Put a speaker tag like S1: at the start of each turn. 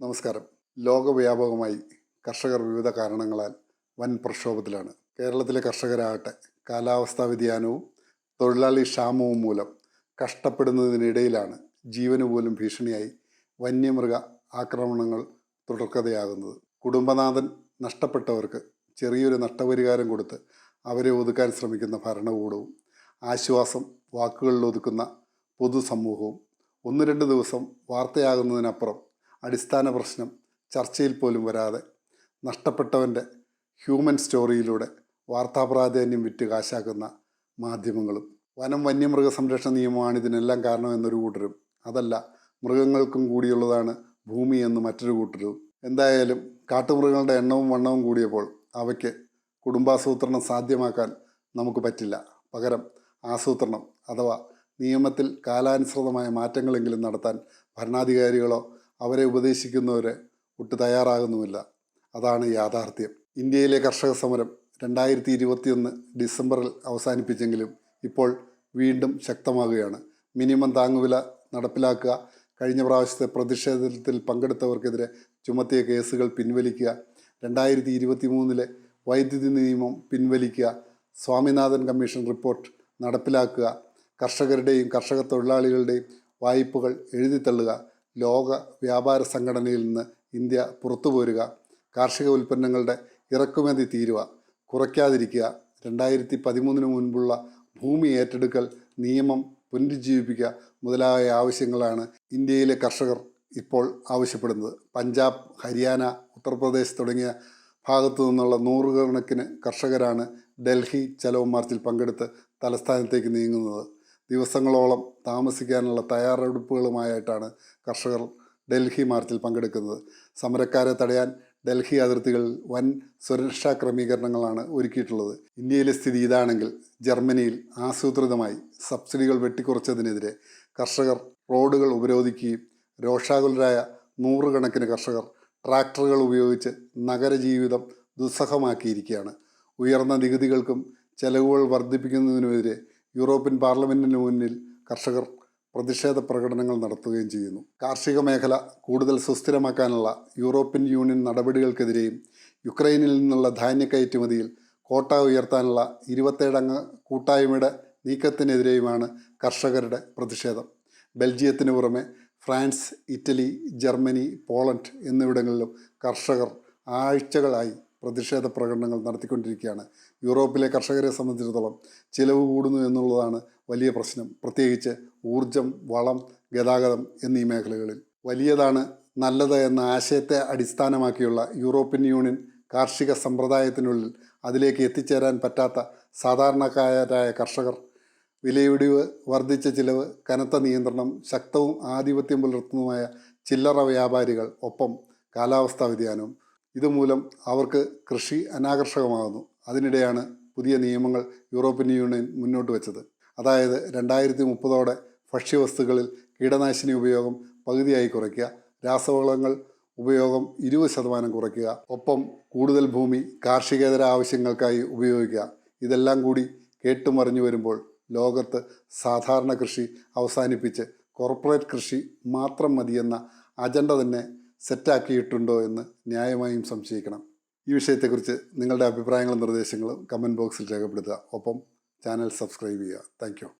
S1: നമസ്കാരം. ലോകവ്യാപകമായി കർഷകർ വിവിധ കാരണങ്ങളാൽ വൻ പ്രക്ഷോഭത്തിലാണ്. കേരളത്തിലെ കർഷകരാകട്ടെ കാലാവസ്ഥാ വ്യതിയാനവും തൊഴിലാളി ക്ഷാമവും മൂലം കഷ്ടപ്പെടുന്നതിനിടയിലാണ് ജീവന് പോലും ഭീഷണിയായി വന്യമൃഗ ആക്രമണങ്ങൾ തുടർക്കഥയാകുന്നത്. കുടുംബനാഥൻ നഷ്ടപ്പെട്ടവർക്ക് ചെറിയൊരു നഷ്ടപരിഹാരം കൊടുത്ത് അവരെ ഒതുക്കാൻ ശ്രമിക്കുന്ന ഭരണകൂടവും ആശ്വാസം വാക്കുകളിൽ ഒതുക്കുന്ന പൊതുസമൂഹവും ഒന്ന് രണ്ട് ദിവസം വാർത്തയാകുന്നതിനപ്പുറം അടിസ്ഥാന പ്രശ്നം ചർച്ചയിൽ പോലും വരാതെ നഷ്ടപ്പെട്ടവന്റെ ഹ്യൂമൻ സ്റ്റോറിയിലൂടെ വാർത്താപ്രാധാന്യം വിറ്റ് കാശാക്കുന്ന മാധ്യമങ്ങളും. വനം വന്യമൃഗ സംരക്ഷണ നിയമമാണ് ഇതിനെല്ലാം കാരണം എന്നൊരു കൂട്ടരും. അതല്ല മൃഗങ്ങൾക്കും കൂടിയുള്ളതാണ് ഭൂമി എന്ന് മറ്റൊരു കൂട്ടരും. എന്തായാലും കാട്ടുമൃഗങ്ങളുടെ എണ്ണവും വണ്ണവും കൂടിയപ്പോൾ അവയ്ക്ക് കുടുംബാസൂത്രണം സാധ്യമാക്കാൻ നമുക്ക് പറ്റില്ല. പകരം ആസൂത്രണം അഥവാ നിയമത്തിൽ കാലാനുസൃതമായ മാറ്റങ്ങളെങ്കിലും നടത്താൻ ഭരണാധികാരികളോ അവരെ ഉപദേശിക്കുന്നവർ ഒട്ട് തയ്യാറാകുന്നുമില്ല. അതാണ് യാഥാർത്ഥ്യം. ഇന്ത്യയിലെ കർഷക സമരം രണ്ടായിരത്തി ഇരുപത്തിയൊന്ന് ഡിസംബറിൽ അവസാനിപ്പിച്ചെങ്കിലും ഇപ്പോൾ വീണ്ടും ശക്തമാകുകയാണ്. മിനിമം താങ്ങുവില നടപ്പിലാക്കുക കഴിഞ്ഞ പ്രാവശ്യത്തെ പ്രതിഷേധത്തിൽ പങ്കെടുത്തവർക്കെതിരെ ചുമത്തിയ കേസുകൾ പിൻവലിക്കുക രണ്ടായിരത്തി ഇരുപത്തി മൂന്നിലെ വൈദ്യുതി നിയമം പിൻവലിക്കുക സ്വാമിനാഥൻ കമ്മീഷൻ റിപ്പോർട്ട് നടപ്പിലാക്കുക കർഷകരുടെയും കർഷക തൊഴിലാളികളുടെയും വായ്പകൾ എഴുതിത്തള്ളുക ലോക വ്യാപാര സംഘടനയിൽ നിന്ന് ഇന്ത്യ പുറത്തു പോരുക കാർഷിക ഉൽപ്പന്നങ്ങളുടെ ഇറക്കുമതി തീരുവ കുറയ്ക്കാതിരിക്കുക രണ്ടായിരത്തി പതിമൂന്നിന് മുൻപുള്ള ഭൂമി ഏറ്റെടുക്കൽ നിയമം പുനരുജ്ജീവിപ്പിക്കുക മുതലായ ആവശ്യങ്ങളാണ് ഇന്ത്യയിലെ കർഷകർ ഇപ്പോൾ ആവശ്യപ്പെടുന്നത്. പഞ്ചാബ് ഹരിയാന ഉത്തർപ്രദേശ് തുടങ്ങിയ ഭാഗത്തു നിന്നുള്ള നൂറുകണക്കിന് കർഷകരാണ് ഡൽഹി ചലോ മാർച്ചിൽ പങ്കെടുത്ത് തലസ്ഥാനത്തേക്ക് നീങ്ങുന്നത്. ദിവസങ്ങളോളം താമസിക്കാനുള്ള തയ്യാറെടുപ്പുകളുമായിട്ടാണ് കർഷകർ ഡൽഹി മാർച്ചിൽ പങ്കെടുക്കുന്നത്. സമരക്കാരെ തടയാൻ ഡൽഹി അതിർത്തികളിൽ വൻ സുരക്ഷാ ക്രമീകരണങ്ങളാണ് ഒരുക്കിയിട്ടുള്ളത്. ഇന്ത്യയിലെ സ്ഥിതി ഇതാണെങ്കിൽ ജർമ്മനിയിൽ ആസൂത്രിതമായി സബ്സിഡികൾ വെട്ടിക്കുറച്ചതിനെതിരെ കർഷകർ റോഡുകൾ ഉപരോധിക്കുകയും രോഷാകുലരായ നൂറുകണക്കിന് കർഷകർ ട്രാക്ടറുകൾ ഉപയോഗിച്ച് നഗരജീവിതം ദുസ്സഹമാക്കിയിരിക്കുകയാണ്. ഉയർന്ന നികുതികൾക്കും ചെലവുകൾ വർദ്ധിപ്പിക്കുന്നതിനുമെതിരെ യൂറോപ്യൻ പാർലമെന്റിന് മുന്നിൽ കർഷകർ പ്രതിഷേധ പ്രകടനങ്ങൾ നടത്തുകയും ചെയ്യുന്നു. കാർഷിക മേഖല കൂടുതൽ സുസ്ഥിരമാക്കാനുള്ള യൂറോപ്യൻ യൂണിയൻ നടപടികൾക്കെതിരെയും യുക്രൈനിൽ നിന്നുള്ള ധാന്യ കയറ്റുമതിയിൽ കോട്ട ഉയർത്താനുള്ള ഇരുപത്തേഴംഗ കൂട്ടായ്മയുടെ നീക്കത്തിനെതിരെയുമാണ് കർഷകരുടെ പ്രതിഷേധം. ബെൽജിയത്തിന് പുറമെ ഫ്രാൻസ് ഇറ്റലി ജർമ്മനി പോളണ്ട് എന്നിവിടങ്ങളിലും കർഷകർ ആഴ്ചകളായി പ്രതിഷേധ പ്രകടനങ്ങൾ നടത്തിക്കൊണ്ടിരിക്കുകയാണ്. യൂറോപ്പിലെ കർഷകരെ സംബന്ധിച്ചിടത്തോളം ചിലവ് കൂടുന്നു എന്നുള്ളതാണ് വലിയ പ്രശ്നം. പ്രത്യേകിച്ച് ഊർജം വളം ഗതാഗതം എന്നീ മേഖലകളിൽ. വലിയതാണ് നല്ലത് എന്ന ആശയത്തെ അടിസ്ഥാനമാക്കിയുള്ള യൂറോപ്യൻ യൂണിയൻ കാർഷിക സമ്പ്രദായത്തിനുള്ളിൽ അതിലേക്ക് എത്തിച്ചേരാൻ പറ്റാത്ത സാധാരണക്കാരായ കർഷകർ. വിലയിടിവ് വർദ്ധിച്ച ചിലവ് കനത്ത നിയന്ത്രണം ശക്തവും ആധിപത്യം പുലർത്തുന്നതുമായ ചില്ലറ വ്യാപാരികൾ ഒപ്പം കാലാവസ്ഥാ വ്യതിയാനവും ഇതുമൂലം അവർക്ക് കൃഷി അനാകർഷകമാകുന്നു. അതിനിടെയാണ് പുതിയ നിയമങ്ങൾ യൂറോപ്യൻ യൂണിയൻ മുന്നോട്ട് വെച്ചത്. അതായത് രണ്ടായിരത്തി മുപ്പതോടെ ഭക്ഷ്യവസ്തുക്കളിൽ കീടനാശിനി ഉപയോഗം പകുതിയായി കുറയ്ക്കുക രാസവളങ്ങൾ ഉപയോഗം ഇരുപത് ശതമാനം കുറയ്ക്കുക ഒപ്പം കൂടുതൽ ഭൂമി കാർഷികേതര ആവശ്യങ്ങൾക്കായി ഉപയോഗിക്കുക. ഇതെല്ലാം കൂടി കേട്ടുമറിഞ്ഞു വരുമ്പോൾ ലോകത്ത് സാധാരണ കൃഷി അവസാനിപ്പിച്ച് കോർപ്പറേറ്റ് കൃഷി മാത്രം മതിയെന്ന അജണ്ട തന്നെ സെറ്റാക്കിയിട്ടുണ്ടോ എന്ന് ന്യായമായും സംശയിക്കണം. ഈ വിഷയത്തെക്കുറിച്ച് നിങ്ങളുടെ അഭിപ്രായങ്ങളും നിർദ്ദേശങ്ങളും കമന്റ് ബോക്സിൽ രേഖപ്പെടുത്തുക. ഒപ്പം ചാനൽ സബ്സ്ക്രൈബ് ചെയ്യുക. താങ്ക്